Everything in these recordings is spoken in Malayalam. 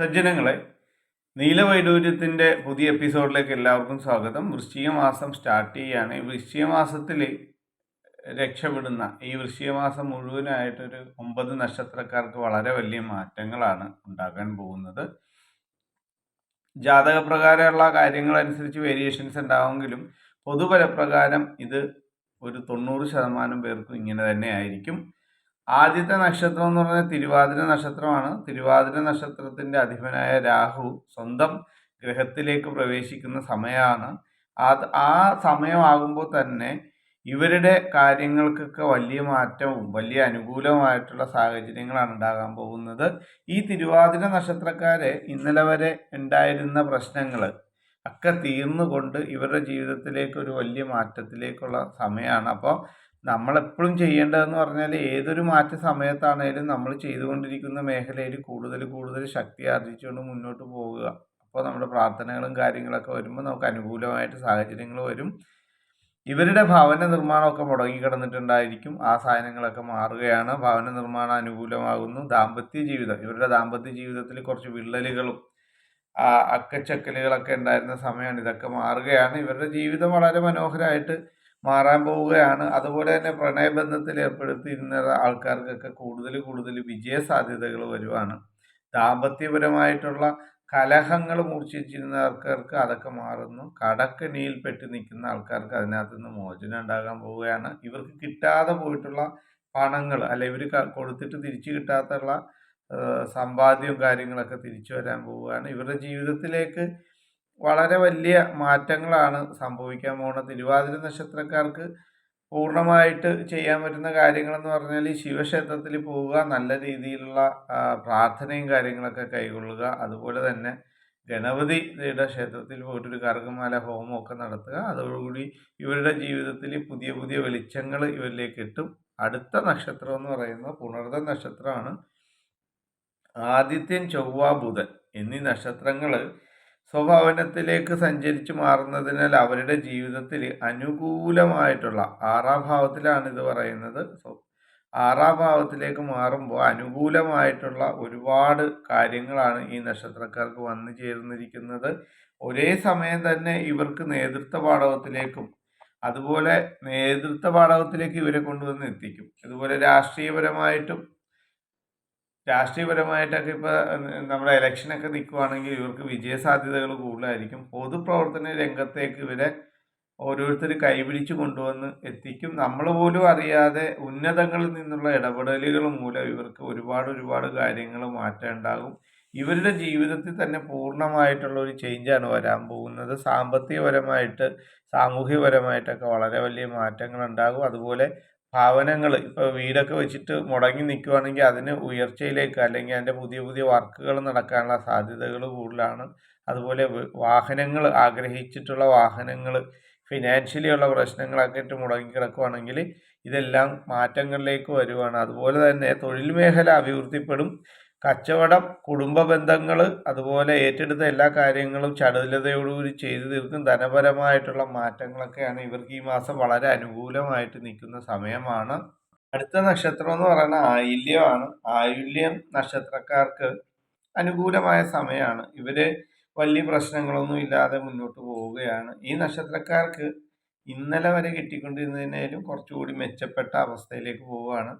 സജ്ജനങ്ങളെ നീലവൈഡൂര്യത്തിന്റെ പുതിയ എപ്പിസോഡിലേക്ക് എല്ലാവർക്കും സ്വാഗതം. വൃശ്ചിക മാസം സ്റ്റാർട്ട് ചെയ്യുകയാണ് ഈ വൃശ്ചിക മാസത്തിൽ രക്ഷപ്പെടുന്ന ഈ വൃശ്ചിക മാസം മുഴുവനായിട്ടൊരു ഒമ്പത് നക്ഷത്രക്കാർക്ക് വളരെ വലിയ മാറ്റങ്ങളാണ് ഉണ്ടാകാൻ പോകുന്നത്. ജാതകപ്രകാരമുള്ള കാര്യങ്ങളനുസരിച്ച് വേരിയേഷൻസ് ഉണ്ടാവുമെങ്കിലും പൊതുപരപ്രകാരം ഇത് ഒരു തൊണ്ണൂറ് ശതമാനം പേർക്കും ഇങ്ങനെ തന്നെ ആയിരിക്കും. ആദ്യത്തെ നക്ഷത്രം എന്ന് പറഞ്ഞാൽ തിരുവാതിര നക്ഷത്രമാണ്. തിരുവാതിര നക്ഷത്രത്തിന്റെ അധിപനായ രാഹു സ്വന്തം ഗ്രഹത്തിലേക്ക് പ്രവേശിക്കുന്ന സമയമാണ്. അത് ആ സമയമാകുമ്പോൾ തന്നെ ഇവരുടെ കാര്യങ്ങൾക്കൊക്കെ വലിയ മാറ്റവും വലിയ അനുകൂലമായിട്ടുള്ള സാഹചര്യങ്ങളാണ് ഉണ്ടാകാൻ പോകുന്നത്. ഈ തിരുവാതിര നക്ഷത്രക്കാരെ ഇന്നലെ വരെ ഉണ്ടായിരുന്ന പ്രശ്നങ്ങൾ ഒക്കെ തീർന്നുകൊണ്ട് ഇവരുടെ ജീവിതത്തിലേക്ക് ഒരു വലിയ മാറ്റത്തിലേക്കുള്ള സമയമാണ്. അപ്പോൾ നമ്മളെപ്പോഴും ചെയ്യേണ്ടതെന്ന് പറഞ്ഞാൽ ഏതൊരു മാറ്റ സമയത്താണേലും നമ്മൾ ചെയ്തുകൊണ്ടിരിക്കുന്ന മേഖലയിൽ കൂടുതൽ കൂടുതൽ ശക്തി ആർജിച്ചുകൊണ്ട് മുന്നോട്ട് പോവുക. അപ്പോൾ നമ്മുടെ പ്രാർത്ഥനകളും കാര്യങ്ങളൊക്കെ വരുമ്പോൾ നമുക്ക് അനുകൂലമായിട്ട് സാഹചര്യങ്ങൾ വരും. ഇവരുടെ ഭവന നിർമ്മാണമൊക്കെ മുടങ്ങിക്കിടന്നിട്ടുണ്ടായിരിക്കും. ആ സാധനങ്ങളൊക്കെ മാറുകയാണ്. ഭവന നിർമ്മാണം അനുകൂലമാകുന്നു. ദാമ്പത്യ ജീവിതം ഇവരുടെ ദാമ്പത്യ ജീവിതത്തിൽ കുറച്ച് വിള്ളലുകളും അക്കച്ചക്കലുകളൊക്കെ ഉണ്ടായിരുന്ന സമയമാണ്. ഇതൊക്കെ മാറുകയാണ്. ഇവരുടെ ജീവിതം വളരെ മനോഹരമായിട്ട് മാറാൻ പോവുകയാണ്. അതുപോലെ തന്നെ പ്രണയബന്ധത്തിൽ ഏർപ്പെടുത്തിയിരുന്ന ആൾക്കാർക്കൊക്കെ കൂടുതൽ കൂടുതൽ വിജയ സാധ്യതകൾ വരുവാണ്. ദാമ്പത്യപരമായിട്ടുള്ള കലഹങ്ങൾ മൂർച്ഛിച്ചിരുന്ന ആൾക്കാർക്ക് അതൊക്കെ മാറുന്നു. കടക്കെണിയിൽപ്പെട്ട് നിൽക്കുന്ന ആൾക്കാർക്ക് അതിനകത്ത് നിന്ന് മോചനം ഉണ്ടാകാൻ പോവുകയാണ്. ഇവർക്ക് കിട്ടാതെ പോയിട്ടുള്ള പണങ്ങൾ അല്ലെ ഇവർ കൊടുത്തിട്ട് തിരിച്ചു കിട്ടാത്തുള്ള സമ്പാദ്യവും കാര്യങ്ങളൊക്കെ തിരിച്ചു വരാൻ പോവുകയാണ്. ഇവരുടെ ജീവിതത്തിലേക്ക് വളരെ വലിയ മാറ്റങ്ങളാണ് സംഭവിക്കാൻ പോകുന്നത്. തിരുവാതിര നക്ഷത്രക്കാർക്ക് പൂർണമായിട്ട് ചെയ്യാൻ പറ്റുന്ന കാര്യങ്ങളെന്ന് പറഞ്ഞാൽ ഈ ശിവക്ഷേത്രത്തിൽ പോവുക നല്ല രീതിയിലുള്ള പ്രാർത്ഥനയും കാര്യങ്ങളൊക്കെ കൈകൊള്ളുക അതുപോലെ തന്നെ ഗണപതിയുടെ ക്ഷേത്രത്തിൽ പോയിട്ടൊരു കറുകമാല ഹോമമൊക്കെ നടത്തുക. അതോടുകൂടി ഇവരുടെ ജീവിതത്തിൽ പുതിയ പുതിയ വെളിച്ചങ്ങൾ ഇവരിലേക്ക് എത്തും. അടുത്ത നക്ഷത്രം എന്ന് പറയുന്നത് പുണർദ നക്ഷത്രമാണ്. ആദിത്യൻ ചൊവ്വ ബുധൻ എന്നീ നക്ഷത്രങ്ങൾ സ്വഭവനത്തിലേക്ക് സഞ്ചരിച്ചു മാറുന്നതിനാൽ അവരുടെ ജീവിതത്തിൽ അനുകൂലമായിട്ടുള്ള ആറാം ഭാവത്തിലാണ് ഇത് പറയുന്നത്. ആറാം ഭാവത്തിലേക്ക് മാറുമ്പോൾ അനുകൂലമായിട്ടുള്ള ഒരുപാട് കാര്യങ്ങളാണ് ഈ നക്ഷത്രക്കാർക്ക് വന്നു ചേർന്നിരിക്കുന്നത്. ഒരേ സമയം തന്നെ ഇവർക്ക് നേതൃത്വ പാഠവത്തിലേക്കും അതുപോലെ നേതൃത്വ പാഠവത്തിലേക്ക് ഇവരെ കൊണ്ടുവന്ന് എത്തിക്കും. അതുപോലെ രാഷ്ട്രീയപരമായിട്ടും രാഷ്ട്രീയപരമായിട്ടൊക്കെ ഇപ്പോൾ നമ്മുടെ ഇലക്ഷനൊക്കെ നിൽക്കുവാണെങ്കിൽ ഇവർക്ക് വിജയസാധ്യതകൾ കൂടുതലായിരിക്കും. പൊതുപ്രവർത്തന രംഗത്തേക്ക് ഇവരെ ഓരോരുത്തർ കൈപിടിച്ച് കൊണ്ടുവന്ന് എത്തിക്കും. നമ്മൾ പോലും അറിയാതെ ഉന്നതങ്ങളിൽ നിന്നുള്ള ഇടപെടലുകൾ മൂലം ഇവർക്ക് ഒരുപാട് ഒരുപാട് കാര്യങ്ങൾ മാറ്റമുണ്ടാകും ഇവരുടെ ജീവിതത്തിൽ തന്നെ പൂർണമായിട്ടുള്ള ഒരു ചേഞ്ചാണ് വരാൻ പോകുന്നത്. സാമ്പത്തികപരമായിട്ട് സാമൂഹ്യപരമായിട്ടൊക്കെ വളരെ വലിയ മാറ്റങ്ങൾ ഉണ്ടാകും. അതുപോലെ ഭവനങ്ങൾ ഇപ്പോൾ വീടൊക്കെ വെച്ചിട്ട് മുടങ്ങി നിൽക്കുവാണെങ്കിൽ അതിന് ഉയർച്ചയിലേക്ക് അല്ലെങ്കിൽ അതിന്റെ പുതിയ പുതിയ വർക്കുകൾ നടക്കാനുള്ള സാധ്യതകൾ കൂടുതലാണ്. അതുപോലെ വാഹനങ്ങൾ ആഗ്രഹിച്ചിട്ടുള്ള വാഹനങ്ങൾ ഫിനാൻഷ്യലി ഉള്ള പ്രശ്നങ്ങളൊക്കെ ഇട്ട് മുടങ്ങി കിടക്കുവാണെങ്കിൽ ഇതെല്ലാം മാറ്റങ്ങളിലേക്ക് വരുവാണ്. അതുപോലെ തന്നെ തൊഴിൽ മേഖല അഭിവൃദ്ധിപ്പെടും. കച്ചവടം കുടുംബ ബന്ധങ്ങൾ അതുപോലെ ഏറ്റെടുത്ത എല്ലാ കാര്യങ്ങളും ചടുലതയോടുകൂടി ചെയ്തു തീർക്കും. ധനപരമായിട്ടുള്ള മാറ്റങ്ങളൊക്കെയാണ് ഇവർക്ക് ഈ മാസം വളരെ അനുകൂലമായിട്ട് നിൽക്കുന്ന സമയമാണ്. അടുത്ത നക്ഷത്രം എന്ന് പറയുന്നത് ആയില്യമാണ്. ആയുല്യം നക്ഷത്രക്കാർക്ക് അനുകൂലമായ സമയമാണ്. ഇവർ വലിയ പ്രശ്നങ്ങളൊന്നും ഇല്ലാതെ മുന്നോട്ട് പോവുകയാണ്. ഈ നക്ഷത്രക്കാർക്ക് ഇന്നലെ വരെ കിട്ടിക്കൊണ്ടിരുന്നതിനേലും കുറച്ചുകൂടി മെച്ചപ്പെട്ട അവസ്ഥയിലേക്ക് പോവുകയാണ്.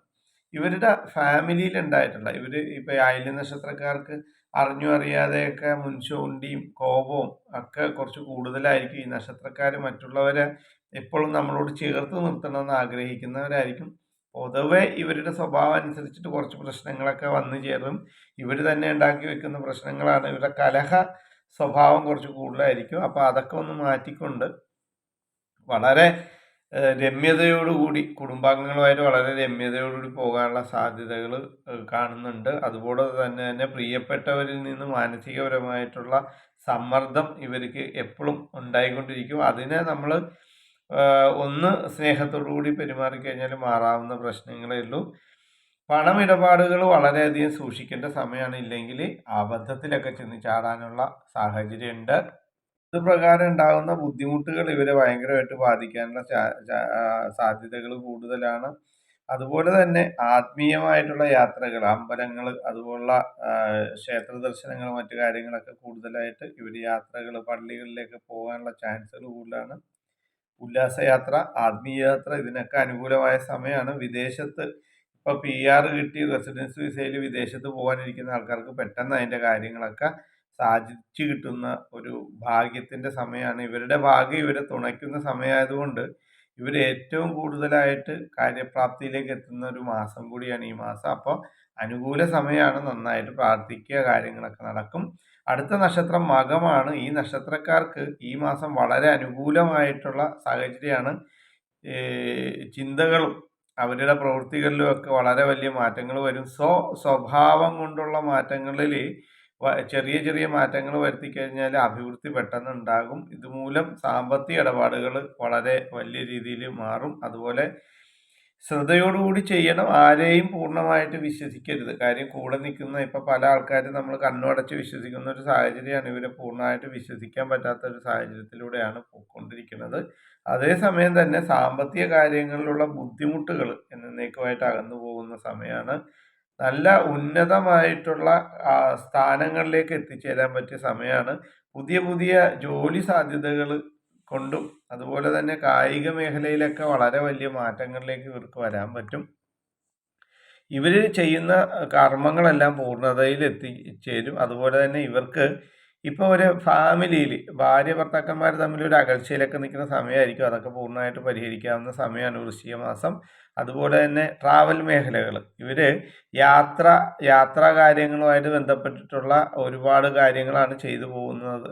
ഇവരുടെ ഫാമിലിയിൽ ഉണ്ടായിട്ടുള്ള ഇവർ ഇപ്പോൾ അയല നക്ഷത്രക്കാർക്ക് അറിഞ്ഞു അറിയാതെയൊക്കെ മുൻചൂണ്ടിയും കോപവും ഒക്കെ കുറച്ച് കൂടുതലായിരിക്കും ഈ നക്ഷത്രക്കാർ മറ്റുള്ളവരെ എപ്പോഴും നമ്മളോട് ചേർത്ത് നിർത്തണമെന്ന് ആഗ്രഹിക്കുന്നവരായിരിക്കും. പൊതുവെ ഇവരുടെ സ്വഭാവം അനുസരിച്ചിട്ട് കുറച്ച് പ്രശ്നങ്ങളൊക്കെ വന്നു ചേരും. ഇവർ തന്നെ ഉണ്ടാക്കി വെക്കുന്ന പ്രശ്നങ്ങളാണ്. ഇവരുടെ കലഹ സ്വഭാവം കുറച്ച് കൂടുതലായിരിക്കും. അപ്പോൾ അതൊക്കെ ഒന്ന് മാറ്റിക്കൊണ്ട് വളരെ രമ്യതയോടുകൂടി കുടുംബാംഗങ്ങളുമായിട്ട് വളരെ രമ്യതയോടുകൂടി പോകാനുള്ള സാധ്യതകൾ കാണുന്നുണ്ട്. അതുപോലെ തന്നെ തന്നെ പ്രിയപ്പെട്ടവരിൽ നിന്ന് മാനസികപരമായിട്ടുള്ള സമ്മർദ്ദം ഇവർക്ക് എപ്പോഴും ഉണ്ടായിക്കൊണ്ടിരിക്കും. അതിനെ നമ്മൾ ഒന്ന് സ്നേഹത്തോടു കൂടി പെരുമാറിക്കഴിഞ്ഞാൽ മാറാവുന്ന പ്രശ്നങ്ങളേ ഉള്ളൂ. പണമിടപാടുകൾ വളരെയധികം സൂക്ഷിക്കേണ്ട സമയമാണ്. ഇല്ലെങ്കിൽ അബദ്ധത്തിലൊക്കെ ചെന്ന് ചാടാനുള്ള സാഹചര്യമുണ്ട്. ഇതുപ്രകാരം ഉണ്ടാകുന്ന ബുദ്ധിമുട്ടുകൾ ഇവരെ ഭയങ്കരമായിട്ട് ബാധിക്കാനുള്ള സാധ്യതകൾ കൂടുതലാണ്. അതുപോലെ തന്നെ ആത്മീയമായിട്ടുള്ള യാത്രകൾ അമ്പലങ്ങൾ അതുപോലുള്ള ക്ഷേത്ര ദർശനങ്ങൾ മറ്റു കാര്യങ്ങളൊക്കെ കൂടുതലായിട്ട് ഇവർ യാത്രകൾ പള്ളികളിലേക്ക് പോകാനുള്ള ചാൻസുകൾ കൂടുതലാണ്. ഉല്ലാസയാത്ര ആത്മീയ യാത്ര ഇതിനൊക്കെ അനുകൂലമായ സമയമാണ്. വിദേശത്ത് ഇപ്പോൾ പി ആർ കിട്ടി റെസിഡൻസ് വിസയിൽ വിദേശത്ത് പോകാനിരിക്കുന്ന ആൾക്കാർക്ക് പെട്ടെന്ന് അതിന്റെ കാര്യങ്ങളൊക്കെ സാധിച്ചു കിട്ടുന്ന ഒരു ഭാഗ്യത്തിന്റെ സമയമാണ്. ഇവരുടെ ഭാഗ്യം ഇവരെ തുണയ്ക്കുന്ന സമയമായതുകൊണ്ട് ഇവർ ഏറ്റവും കൂടുതലായിട്ട് കാര്യപ്രാപ്തിയിലേക്ക് എത്തുന്ന ഒരു മാസം കൂടിയാണ് ഈ മാസം. അപ്പോൾ അനുകൂല സമയമാണ് നന്നായിട്ട് പ്രാർത്ഥിക്കുക കാര്യങ്ങളൊക്കെ നടക്കും. അടുത്ത നക്ഷത്രം മകമാണ്. ഈ നക്ഷത്രക്കാർക്ക് ഈ മാസം വളരെ അനുകൂലമായിട്ടുള്ള സാഹചര്യമാണ്. ചിന്തകളും അവരുടെ പ്രവൃത്തികളിലും ഒക്കെ വളരെ വലിയ മാറ്റങ്ങൾ വരും. സ്വ സ്വഭാവം കൊണ്ടുള്ള മാറ്റങ്ങളിൽ ചെറിയ ചെറിയ മാറ്റങ്ങൾ വരുത്തി കഴിഞ്ഞാൽ അഭിവൃദ്ധി പെട്ടെന്ന് ഉണ്ടാകും. ഇതുമൂലം സാമ്പത്തിക ഇടപാടുകൾ വളരെ വലിയ രീതിയിൽ മാറും. അതുപോലെ ശ്രദ്ധയോടുകൂടി ചെയ്യണം. ആരെയും പൂർണമായിട്ട് വിശ്വസിക്കരുത്. കാര്യം കൂടെ നിൽക്കുന്ന ഇപ്പം പല ആൾക്കാരും നമ്മൾ കണ്ണുടച്ച് വിശ്വസിക്കുന്ന ഒരു സാഹചര്യമാണ്. ഇവരെ പൂർണമായിട്ട് വിശ്വസിക്കാൻ പറ്റാത്ത ഒരു സാഹചര്യത്തിലൂടെയാണ് പോയിക്കൊണ്ടിരിക്കുന്നത്. അതേസമയം തന്നെ സാമ്പത്തിക കാര്യങ്ങളിലുള്ള ബുദ്ധിമുട്ടുകൾ എന്നേക്കുമായിട്ട് അകന്നു പോകുന്ന സമയമാണ്. നല്ല ഉന്നതമായിട്ടുള്ള സ്ഥാനങ്ങളിലേക്ക് എത്തിച്ചേരാൻ പറ്റിയ സമയമാണ് പുതിയ പുതിയ ജോലി സാധ്യതകൾ കൊണ്ടും അതുപോലെ തന്നെ കായിക മേഖലയിലൊക്കെ വളരെ വലിയ മാറ്റങ്ങളിലേക്ക് ഇവർക്ക് വരാൻ പറ്റും. ഇവർ ചെയ്യുന്ന കർമ്മങ്ങളെല്ലാം പൂർണതയിൽ എത്തിച്ചേരും. അതുപോലെ തന്നെ ഇവർക്ക് ഇപ്പോൾ ഒരു ഫാമിലിയിൽ ഭാര്യ ഭർത്താക്കന്മാർ തമ്മിൽ ഒരു അകൽച്ചയിലൊക്കെ നിൽക്കുന്ന സമയമായിരിക്കും അതൊക്കെ പൂർണമായിട്ട് പരിഹരിക്കാവുന്ന സമയമാണ് വൃശ്ചിക മാസം. അതുപോലെ തന്നെ ട്രാവൽ മേഖലകൾ. ഇവർ യാത്ര യാത്രാ കാര്യങ്ങളുമായിട്ട് ബന്ധപ്പെട്ടിട്ടുള്ള ഒരുപാട് കാര്യങ്ങളാണ് ചെയ്തു പോകുന്നത്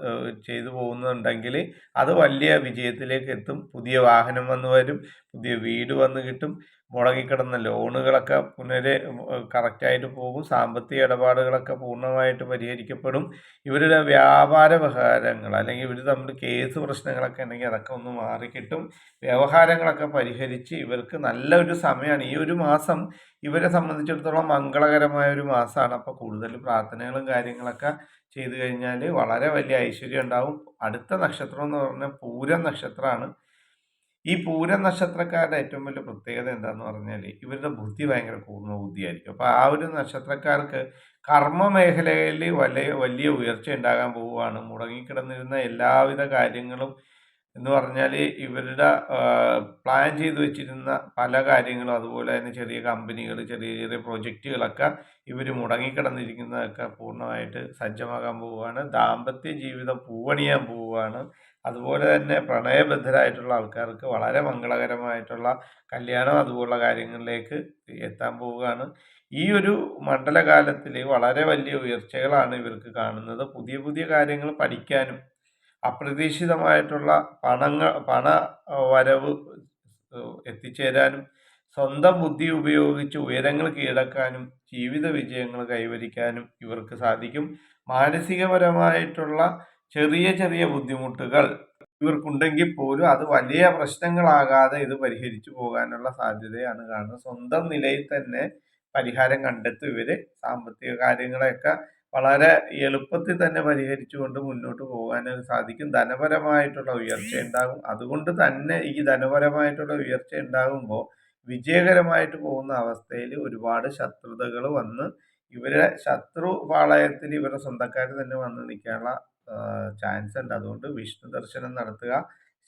ചെയ്തു പോകുന്നുണ്ടെങ്കിൽ അത് വലിയ വിജയത്തിലേക്ക് എത്തും. പുതിയ വാഹനം വന്നു വരും പുതിയ വീട് വന്ന് കിട്ടും. മുടങ്ങിക്കിടന്ന ലോണുകളൊക്കെ പുനര് കറക്റ്റായിട്ട് പോകും. സാമ്പത്തിക ഇടപാടുകളൊക്കെ പൂർണമായിട്ട് പരിഹരിക്കപ്പെടും. ഇവരുടെ വ്യാപാര വ്യവഹാരങ്ങൾ അല്ലെങ്കിൽ ഇവർ തമ്മിൽ കേസ് പ്രശ്നങ്ങളൊക്കെ ഉണ്ടെങ്കിൽ അതൊക്കെ ഒന്ന് മാറിക്കിട്ടും. വ്യവഹാരങ്ങളൊക്കെ പരിഹരിച്ച് ഇവർക്ക് നല്ലൊരു സമയമാണ് ഈ ഒരു മാസം ഇവരെ സംബന്ധിച്ചിടത്തോളം മംഗളകരമായ ഒരു മാസമാണ് അപ്പോൾ കൂടുതൽ പ്രാർത്ഥനകളും കാര്യങ്ങളൊക്കെ ചെയ്തു കഴിഞ്ഞാൽ വളരെ വലിയ ഐശ്വര്യം ഉണ്ടാവും. അടുത്ത നക്ഷത്രം എന്ന് പറഞ്ഞാൽ പൂരം നക്ഷത്രമാണ്. ഈ പൂരം നക്ഷത്രക്കാരുടെ ഏറ്റവും വലിയ പ്രത്യേകത എന്താന്ന് പറഞ്ഞാൽ ഇവരുടെ ബുദ്ധി ഭയങ്കര കൂർമ്മ ബുദ്ധിയായിരിക്കും. അപ്പോൾ ആ ഒരു നക്ഷത്രക്കാർക്ക് കർമ്മ മേഖലയിൽ വലിയ വലിയ ഉയർച്ച ഉണ്ടാകാൻ പോവുകയാണ്. മുടങ്ങിക്കിടന്നിരുന്ന എല്ലാവിധ കാര്യങ്ങളും എന്ന് പറഞ്ഞാൽ ഇവരുടെ പ്ലാൻ ചെയ്ത് വെച്ചിരുന്ന പല കാര്യങ്ങളും അതുപോലെ തന്നെ ചെറിയ കമ്പനികൾ ചെറിയ ചെറിയ പ്രോജക്റ്റുകളൊക്കെ ഇവർ മുടങ്ങിക്കിടന്നിരിക്കുന്നതൊക്കെ പൂർണമായിട്ട് സജ്ജമാകാൻ പോവുകയാണ്. ദാമ്പത്യ ജീവിതം പൂവണിയാൻ പോവുകയാണ്. അതുപോലെ തന്നെ പ്രണയബദ്ധരായിട്ടുള്ള ആൾക്കാർക്ക് വളരെ മംഗളകരമായിട്ടുള്ള കല്യാണം അതുപോലുള്ള കാര്യങ്ങളിലേക്ക് എത്താൻ പോവുകയാണ്. ഈ ഒരു മണ്ഡലകാലത്തിൽ വളരെ വലിയ ഉയർച്ചകളാണ് ഇവർക്ക് കാണുന്നത്. പുതിയ പുതിയ കാര്യങ്ങൾ പഠിക്കാനും അപ്രതീക്ഷിതമായിട്ടുള്ള പണങ്ങൾ പണ വരവ് എത്തിച്ചേരാനും സ്വന്തം ബുദ്ധി ഉപയോഗിച്ച് ഉയരങ്ങൾ കീഴടക്കാനും ജീവിത വിജയങ്ങൾ കൈവരിക്കാനും ഇവർക്ക് സാധിക്കും. മാനസികപരമായിട്ടുള്ള ചെറിയ ചെറിയ ബുദ്ധിമുട്ടുകൾ ഇവർക്കുണ്ടെങ്കിൽ പോലും അത് വലിയ പ്രശ്നങ്ങളാകാതെ ഇത് പരിഹരിച്ചു പോകാനുള്ള സാധ്യതയാണ് കാണുന്നത്. സ്വന്തം നിലയിൽ തന്നെ പരിഹാരം കണ്ടെത്തും ഇവർ സാമ്പത്തിക കാര്യങ്ങളെയൊക്കെ വളരെ എളുപ്പത്തിൽ തന്നെ പരിഹരിച്ചുകൊണ്ട് മുന്നോട്ട് പോകാൻ സാധിക്കും. ധനപരമായിട്ടുള്ള ഉയർച്ച ഉണ്ടാകും. അതുകൊണ്ട് തന്നെ ഈ ധനപരമായിട്ടുള്ള ഉയർച്ച ഉണ്ടാകുമ്പോൾ വിജയകരമായിട്ട് പോകുന്ന അവസ്ഥയിൽ ഒരുപാട് ശത്രുതകൾ വന്ന് ഇവരെ ശത്രു പാളയത്തിൽ ഇവരുടെ സ്വന്തക്കാർ തന്നെ വന്ന് നിൽക്കാനുള്ള ചാൻസ് ഉണ്ട്. അതുകൊണ്ട് വിഷ്ണു ദർശനം നടത്തുക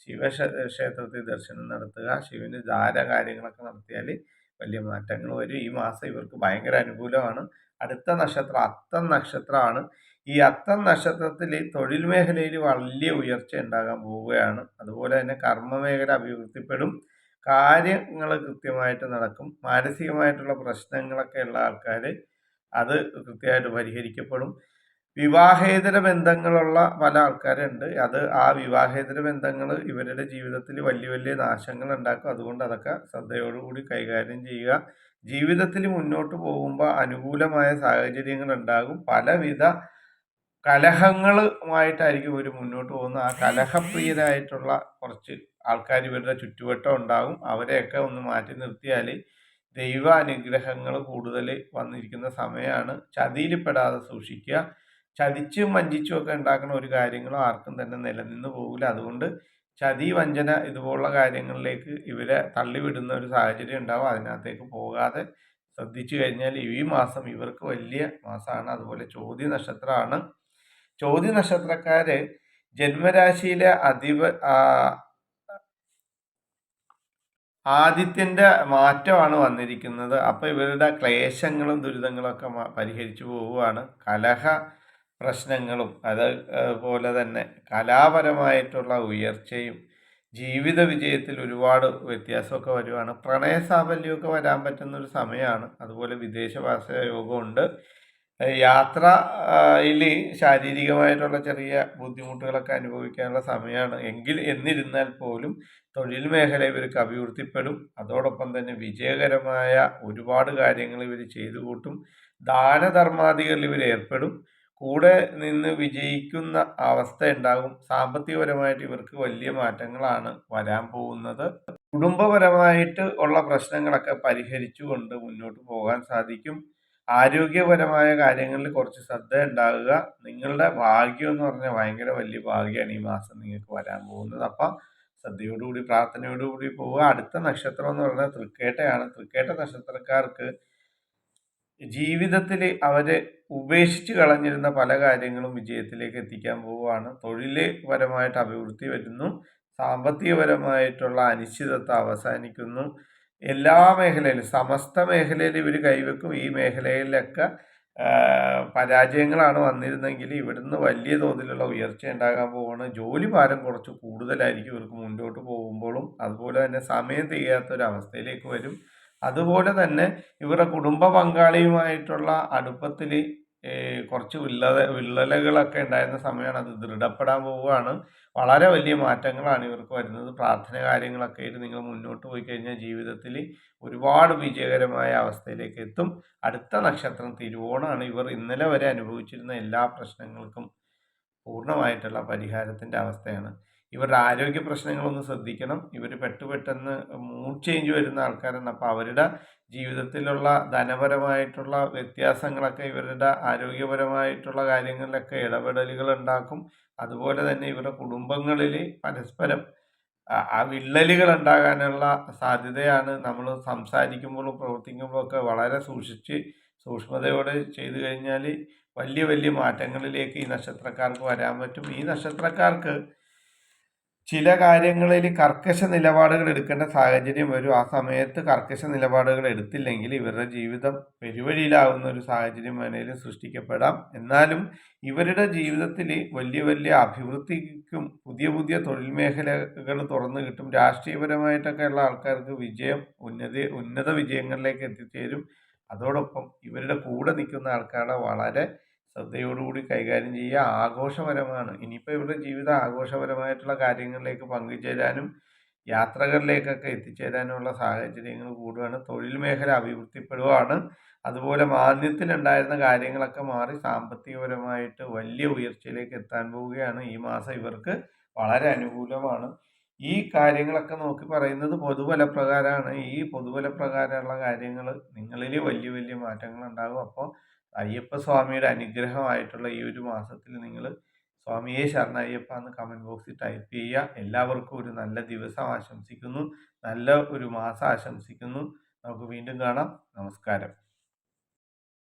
ശിവ ക്ഷേത്രത്തിൽ ദർശനം നടത്തുക ശിവന് ധാര കാര്യങ്ങളൊക്കെ നടത്തിയാൽ വലിയ മാറ്റങ്ങൾ വരും. ഈ മാസം ഇവർക്ക് ഭയങ്കര അനുകൂലമാണ്. അടുത്ത നക്ഷത്രം അത്തം നക്ഷത്രമാണ്. ഈ അത്തം നക്ഷത്രത്തിൽ തൊഴിൽ മേഖലയിൽ വലിയ ഉയർച്ച ഉണ്ടാകാൻ പോവുകയാണ്. അതുപോലെ തന്നെ കർമ്മ മേഖല അഭിവൃദ്ധിപ്പെടും. കാര്യങ്ങൾ കൃത്യമായിട്ട് നടക്കും. മാനസികമായിട്ടുള്ള പ്രശ്നങ്ങളൊക്കെ ഉള്ള ആൾക്കാർ അത് കൃത്യമായിട്ട് പരിഹരിക്കപ്പെടും. വിവാഹേതര ബന്ധങ്ങളുള്ള പല ആൾക്കാരുണ്ട്. അത് ആ വിവാഹേതര ബന്ധങ്ങൾ ഇവരുടെ ജീവിതത്തിൽ വലിയ വലിയ നാശങ്ങൾ ഉണ്ടാക്കും. അതുകൊണ്ട് അതൊക്കെ ശ്രദ്ധയോടുകൂടി കൈകാര്യം ചെയ്യുക. ജീവിതത്തിൽ മുന്നോട്ട് പോകുമ്പോൾ അനുകൂലമായ സാഹചര്യങ്ങൾ ഉണ്ടാകും പലവിധ കലഹങ്ങളുമായിട്ടായിരിക്കും ഇവർ മുന്നോട്ട് പോകുന്നത്. ആ കലഹപ്രിയരായിട്ടുള്ള കുറച്ച് ആൾക്കാർ ഇവരുടെ ചുറ്റുവട്ടം ഉണ്ടാകും. അവരെയൊക്കെ ഒന്ന് മാറ്റി നിർത്തിയാൽ ദൈവ അനുഗ്രഹങ്ങൾ കൂടുതൽ വന്നിരിക്കുന്ന സമയമാണ്. ചതിയിൽപ്പെടാതെ സൂക്ഷിക്കുക. ചതിച്ചും വഞ്ചിച്ചും ഒക്കെ ഉണ്ടാക്കുന്ന ഒരു കാര്യങ്ങളും ആർക്കും തന്നെ നിലനിന്ന് പോകില്ല. അതുകൊണ്ട് ചതി വഞ്ചന ഇതുപോലുള്ള കാര്യങ്ങളിലേക്ക് ഇവരെ തള്ളിവിടുന്ന ഒരു സാഹചര്യം ഉണ്ടാവും. അതിനകത്തേക്ക് പോകാതെ ശ്രദ്ധിച്ചു കഴിഞ്ഞാൽ ഈ മാസം ഇവർക്ക് വലിയ മാസമാണ് അതുപോലെ ചോദ്യ നക്ഷത്രമാണ്. ചോദ്യ നക്ഷത്രക്കാര് ജന്മരാശിയിലെ അധിപ ആദിത്യന്റെ മാറ്റമാണ് വന്നിരിക്കുന്നത്. അപ്പോൾ ഇവരുടെ ക്ലേശങ്ങളും ദുരിതങ്ങളും ഒക്കെ പരിഹരിച്ചു പോവുകയാണ്. കലഹ പ്രശ്നങ്ങളും അതുപോലെ തന്നെ കലാപരമായിട്ടുള്ള ഉയർച്ചയും ജീവിത വിജയത്തിൽ ഒരുപാട് വ്യത്യാസമൊക്കെ വരുവാണ്. പ്രണയ സാഫല്യമൊക്കെ വരാൻ പറ്റുന്ന ഒരു സമയമാണ്. അതുപോലെ വിദേശവാസ യോഗമുണ്ട്. യാത്രയിൽ ശാരീരികമായിട്ടുള്ള ചെറിയ ബുദ്ധിമുട്ടുകളൊക്കെ അനുഭവിക്കാനുള്ള സമയമാണ്. എങ്കിൽ എന്നിരുന്നാൽ പോലും തൊഴിൽ മേഖല ഇവർക്ക് അഭിവൃദ്ധിപ്പെടും. അതോടൊപ്പം തന്നെ വിജയകരമായ ഒരുപാട് കാര്യങ്ങൾ ഇവർ ചെയ്തു കൂട്ടും. ദാനധർമാദികളിൽ ഇവർ ഏർപ്പെടും. കൂടെ നിന്ന് വിജയിക്കുന്ന അവസ്ഥ ഉണ്ടാകും സാമ്പത്തികപരമായിട്ട് ഇവർക്ക് വലിയ മാറ്റങ്ങളാണ് വരാൻ പോകുന്നത്. കുടുംബപരമായിട്ട് ഉള്ള പ്രശ്നങ്ങളൊക്കെ പരിഹരിച്ചുകൊണ്ട് മുന്നോട്ട് പോകാൻ സാധിക്കും. ആരോഗ്യപരമായ കാര്യങ്ങളിൽ കുറച്ച് ശ്രദ്ധ ഉണ്ടാകുക. നിങ്ങളുടെ ഭാഗ്യം എന്ന് പറഞ്ഞാൽ ഭയങ്കര വലിയ ഭാഗ്യമാണ് ഈ മാസം നിങ്ങൾക്ക് വരാൻ പോകുന്നത്. അപ്പം ശ്രദ്ധയോടുകൂടി പ്രാർത്ഥനയോടുകൂടി പോവുക. അടുത്ത നക്ഷത്രം എന്ന് പറഞ്ഞാൽ തൃക്കേട്ടയാണ്. തൃക്കേട്ട നക്ഷത്രക്കാർക്ക് ജീവിതത്തിൽ അവർ ഉപേക്ഷിച്ച് കളഞ്ഞിരുന്ന പല കാര്യങ്ങളും വിജയത്തിലേക്ക് എത്തിക്കാൻ പോവുകയാണ്. തൊഴിൽപരമായിട്ട് അഭിവൃദ്ധി വരുന്നു. സാമ്പത്തികപരമായിട്ടുള്ള അനിശ്ചിതത്വം അവസാനിക്കുന്നു. എല്ലാ മേഖലയിലും സമസ്ത മേഖലയിൽ ഇവർ കൈവെക്കും. ഈ മേഖലയിലൊക്കെ പരാജയങ്ങളാണ് വന്നിരുന്നെങ്കിൽ ഇവിടുന്ന് വലിയ തോതിലുള്ള ഉയർച്ച ഉണ്ടാകാൻ പോവാണ് ജോലി ഭാരം കുറച്ച് കൂടുതലായിരിക്കും ഇവർക്ക് മുന്നോട്ട് പോകുമ്പോഴും. അതുപോലെ തന്നെ സമയം തികയാത്ത ഒരു അവസ്ഥയിലേക്ക് വരും. അതുപോലെ തന്നെ ഇവരുടെ കുടുംബ പങ്കാളിയുമായിട്ടുള്ള അടുപ്പത്തിൽ കുറച്ച് വിള്ളത വിള്ളലുകളൊക്കെ ഉണ്ടായിരുന്ന സമയമാണ് അത് ദൃഢപ്പെടാൻ പോവുകയാണ്. വളരെ വലിയ മാറ്റങ്ങളാണ് ഇവർക്ക് വരുന്നത്. പ്രാർത്ഥന കാര്യങ്ങളൊക്കെ ആയിട്ട് നിങ്ങൾ മുന്നോട്ട് പോയി കഴിഞ്ഞാൽ ജീവിതത്തിൽ ഒരുപാട് വിജയകരമായ അവസ്ഥയിലേക്ക് എത്തും. അടുത്ത നക്ഷത്രം തിരുവോണമാണ് ഇവർ ഇന്നലെ വരെ അനുഭവിച്ചിരുന്ന എല്ലാ പ്രശ്നങ്ങൾക്കും പൂർണമായിട്ടുള്ള പരിഹാരത്തിന്റെ അവസ്ഥയാണ്. ഇവരുടെ ആരോഗ്യ പ്രശ്നങ്ങളൊന്ന് ശ്രദ്ധിക്കണം. ഇവർ പെട്ടുപെട്ടെന്ന് മൂഡ് ചേഞ്ച് വരുന്ന ആൾക്കാരാണ്. അപ്പോൾ അവരുടെ ജീവിതത്തിലുള്ള ധനപരമായിട്ടുള്ള വ്യത്യാസങ്ങളൊക്കെ ഇവരുടെ ആരോഗ്യപരമായിട്ടുള്ള കാര്യങ്ങളിലൊക്കെ ഇടപെടലുകൾ ഉണ്ടാക്കും. അതുപോലെ തന്നെ ഇവരുടെ കുടുംബങ്ങളിൽ പരസ്പരം ആ വിള്ളലുകൾ ഉണ്ടാകാനുള്ള സാധ്യതയാണ് നമ്മൾ സംസാരിക്കുമ്പോഴും പ്രവർത്തിക്കുമ്പോഴും ഒക്കെ വളരെ സൂക്ഷിച്ച് സൂക്ഷ്മതയോടെ ചെയ്തു കഴിഞ്ഞാൽ വലിയ വലിയ മാറ്റങ്ങളിലേക്ക് ഈ നക്ഷത്രക്കാർക്ക് വരാൻ പറ്റും. ഈ നക്ഷത്രക്കാർക്ക് ചില കാര്യങ്ങളിൽ കർക്കശ നിലപാടുകൾ എടുക്കേണ്ട സാഹചര്യം വരും. ആ സമയത്ത് കർക്കശ നിലപാടുകൾ എടുത്തില്ലെങ്കിൽ ഇവരുടെ ജീവിതം പെരുവഴിയിലാവുന്ന ഒരു സാഹചര്യം വേണേലും സൃഷ്ടിക്കപ്പെടാം. എന്നാലും ഇവരുടെ ജീവിതത്തിൽ വലിയ വലിയ അഭിവൃദ്ധിക്കും പുതിയ പുതിയ തൊഴിൽ മേഖലകൾ തുറന്നു കിട്ടും. രാഷ്ട്രീയപരമായിട്ടൊക്കെ ഉള്ള ആൾക്കാർക്ക് വിജയം ഉന്നത ഉന്നത വിജയങ്ങളിലേക്ക് എത്തിച്ചേരും. അതോടൊപ്പം ഇവരുടെ കൂടെ നിൽക്കുന്ന ആൾക്കാരുടെ വളരെ ശ്രദ്ധയോടുകൂടി കൈകാര്യം ചെയ്യുക. ആഘോഷപരമാണ്. ഇനിയിപ്പോൾ ഇവരുടെ ജീവിതം ആഘോഷപരമായിട്ടുള്ള കാര്യങ്ങളിലേക്ക് പങ്കുചേരാനും യാത്രകളിലേക്കൊക്കെ എത്തിച്ചേരാനുമുള്ള സാഹചര്യങ്ങൾ കൂടുകയാണ്. തൊഴിൽ മേഖല അഭിവൃദ്ധിപ്പെടുകയാണ് അതുപോലെ മാന്യത്തിലുണ്ടായിരുന്ന കാര്യങ്ങളൊക്കെ മാറി സാമ്പത്തികപരമായിട്ട് വലിയ ഉയർച്ചയിലേക്ക് എത്താൻ പോവുകയാണ്. ഈ മാസം ഇവർക്ക് വളരെ അനുകൂലമാണ്. ഈ കാര്യങ്ങളൊക്കെ നോക്കി പറയുന്നത് പൊതുബലപ്രകാരമാണ്. ഈ പൊതുബലപ്രകാരമുള്ള കാര്യങ്ങൾ നിങ്ങളിൽ വലിയ വലിയ മാറ്റങ്ങൾ ഉണ്ടാകും അപ്പോൾ അയ്യപ്പ സ്വാമിയുടെ അനുഗ്രഹമായിട്ടുള്ള ഈ ഒരു മാസത്തിൽ നിങ്ങൾ സ്വാമിയെ ശരണയ്യപ്പ എന്ന് കമന്റ് ബോക്സിൽ ടൈപ്പ് ചെയ്യുക. എല്ലാവർക്കും ഒരു നല്ല ദിവസം ആശംസിക്കുന്നു. നല്ല ഒരു മാസം ആശംസിക്കുന്നു. നമുക്ക് വീണ്ടും കാണാം. നമസ്കാരം.